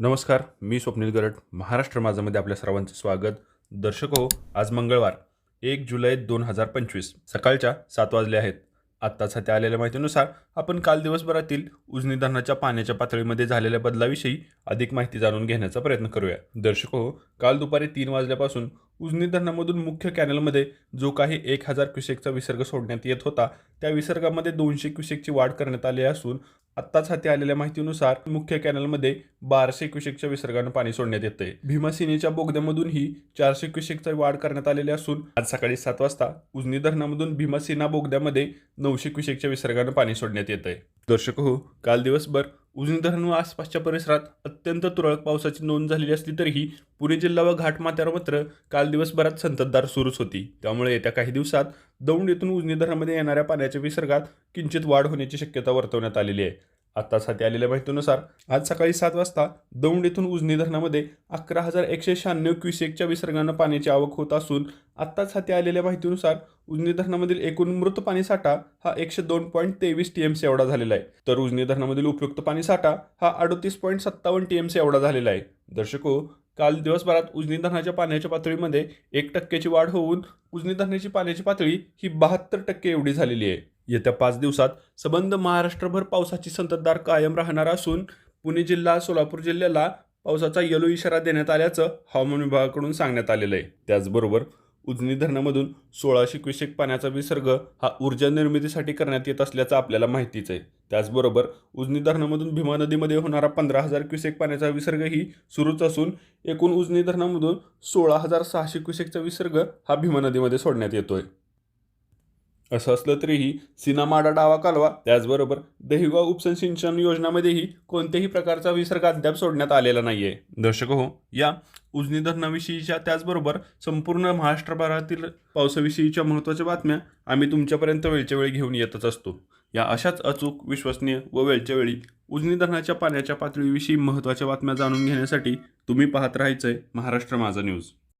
नमस्कार मी स्वप्नील गरड. महाराष्ट्र माझामध्ये आपल्या सर्वांचं स्वागत. दर्शक हो आज मंगळवार एक जुलै दोन हजार पंचवीस. सकाळच्या सात वाजले आहेत. आत्ताच हाती आलेल्या माहितीनुसार आपण काल दिवसभरातील उजनी धरणाच्या पाण्याच्या पातळीमध्ये झालेल्या बदलाविषयी अधिक माहिती जाणून घेण्याचा प्रयत्न करूया. दर्शक हो काल दुपारी तीन वाजल्यापासून उजनी धरणामधून मुख्य कॅनलमध्ये जो काही एक हजार क्युसेकचा विसर्ग सोडण्यात येत होता त्या विसर्गामध्ये दोनशे क्युसेकची वाढ करण्यात आली असून आत्ताच हाती आलेल्या माहितीनुसार मुख्य कॅनलमध्ये बाराशे क्युसेकच्या विसर्गानं पाणी सोडण्यात येते भीमासिनीच्या बोगद्यामधूनही चारशे क्युसेकचा वाढ करण्यात आलेली असून आज सकाळी सात वाजता उजनी धरणामधून भीमासिना बोगद्यामध्ये नऊशे क्युसेकच्या विसर्गानं पाणी सोडण्यात येत आहे दर्शक हो काल दिवसभर उजनी धरण व आसपासच्या परिसरात अत्यंत तुरळक पावसाची नोंद झालेली असली तरीही पुणे जिल्हा व घाटमाथ्यावर मात्र काल दिवसभरात संततधार सुरूच होती. त्यामुळे येत्या काही दिवसात दौंड येथून उजनी धरणामध्ये येणाऱ्या पाण्याच्या विसर्गात किंचित वाढ होण्याची शक्यता वर्तवण्यात आलेली आहे. आत्ताच हाती आलेल्या माहितीनुसार आज सकाळी सात वाजता दौंड येथून उजनी धरणामध्ये अकरा हजार एकशे शहाण्णव क्युसेकच्या विसर्गानं पाण्याची आवक होत असून आत्ताच हाती आलेल्या माहितीनुसार उजनी धरणामधील एकूण मृत पाणी साठा हा एकशे दोन पॉईंट तेवीस टी एम सी एवढा झालेला आहे. तर उजनी धरणामधील उपयुक्त पाणी साठा हा अडतीस पॉईंट सत्तावन्न टी एम सी एवढा झालेला आहे. दर्शको काल दिवसभरात उजनी धरणाच्या पाण्याच्या पातळीमध्ये एक टक्क्याची वाढ होऊन उजनी धरणाची पाण्याची पातळी ही बहात्तर टक्के एवढी झालेली आहे. येत्या पाच दिवसात सबंध महाराष्ट्रभर पावसाची संततधार कायम राहणार असून पुणे जिल्हा सोलापूर जिल्ह्याला पावसाचा येलो इशारा देण्यात आल्याचं हवामान विभागाकडून सांगण्यात आलेलं आहे. त्याचबरोबर उजनी धरणामधून सोळाशे क्युसेक पाण्याचा विसर्ग हा ऊर्जा निर्मितीसाठी करण्यात येत असल्याचं आपल्याला माहितीच आहे. त्याचबरोबर उजनी धरणामधून भीमा नदीमध्ये होणारा पंधरा हजार क्युसेक पाण्याचा विसर्गही सुरूच असून एकूण उजनी धरणामधून सोळा हजार सहाशे क्युसेकचा विसर्ग हा भीमा नदीमध्ये सोडण्यात येतो आहे असं असलं तरीही सिनामाडा डावा कालवा त्याचबरोबर दहिगाव उपसन सिंचन योजनामध्येही कोणत्याही प्रकारचा विसर्ग अद्याप सोडण्यात आलेला नाही आहे दर्शक हो या उजनी धरणाविषयीच्या त्याचबरोबर संपूर्ण महाराष्ट्रभरातील पावसाविषयीच्या महत्त्वाच्या बातम्या आम्ही तुमच्यापर्यंत वेळच्या वेळी घेऊन येतच असतो. या अशाच अचूक विश्वसनीय व वेळच्या वेळी उजनी धरणाच्या पाण्याच्या पातळीविषयी महत्त्वाच्या बातम्या जाणून घेण्यासाठी तुम्ही पाहत राहायचं आहे महाराष्ट्र माझा न्यूज.